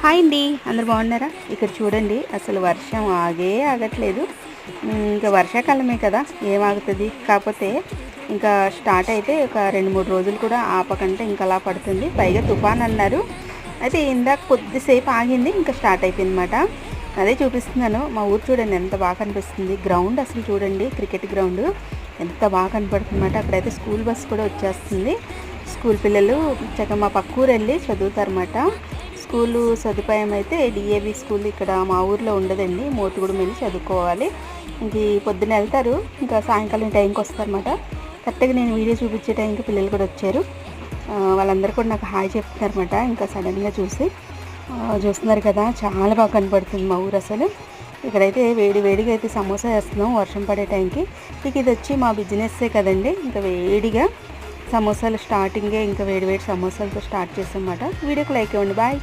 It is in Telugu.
హాయ్ అండి. అందరు బాగున్నారా? ఇక్కడ చూడండి అసలు వర్షం ఆగే ఆగట్లేదు. ఇంకా వర్షాకాలమే కదా ఏం ఆగుతుంది? కాకపోతే ఇంకా స్టార్ట్ అయితే ఒక రెండు మూడు రోజులు కూడా ఆపకంటే ఇంకా అలా పడుతుంది. పైగా తుఫాన్ అన్నారు. అయితే ఇందాక కొద్దిసేపు ఆగింది ఇంకా స్టార్ట్ అయిపోయింది అనమాట అదే చూపిస్తున్నాను. మా ఊరు చూడండి ఎంత బాగా కనిపిస్తుంది. గ్రౌండ్ అసలు చూడండి క్రికెట్ గ్రౌండ్. ఎంత బాగా కనపడుతుంది అనమాట అక్కడైతే స్కూల్ బస్ కూడా వచ్చేస్తుంది. స్కూల్ పిల్లలు చక్కగా మా పక్క ఊరు వెళ్ళి చదువుతారన్నమాట. స్కూలు సదుపాయం అయితే డిఏవి స్కూల్ ఇక్కడ మా ఊర్లో ఉండదండి. మోతుగూడెం వెళ్ళి చదువుకోవాలి. ఇంక పొద్దున్న వెళ్తారు. ఇంకా సాయంకాలం టైంకి వస్తారన్నమాట. కరెక్ట్గా నేను వీడియో చూపించే టైంకి పిల్లలు కూడా వచ్చారు. వాళ్ళందరూ కూడా నాకు హాయ్ చెప్తున్నారన్నమాట. ఇంకా సడన్గా చూసి చూస్తున్నారు కదా చాలా బాగా కనపడుతుంది మా ఊరు అసలు. ఇక్కడైతే వేడి వేడిగా అయితే సమోసా వేస్తున్నాం వర్షం పడే టైంకి. ఇక ఇది వచ్చి మా బిజినెస్సే కదండి. ఇంకా వేడిగా సమోసాలు స్టార్టింగే ఇంకా వేడి వేడి సమోసాలతో స్టార్ట్ చేసాం అన్నమాట వీడియోకి లైక్ ఇవ్వండి. బాయ్.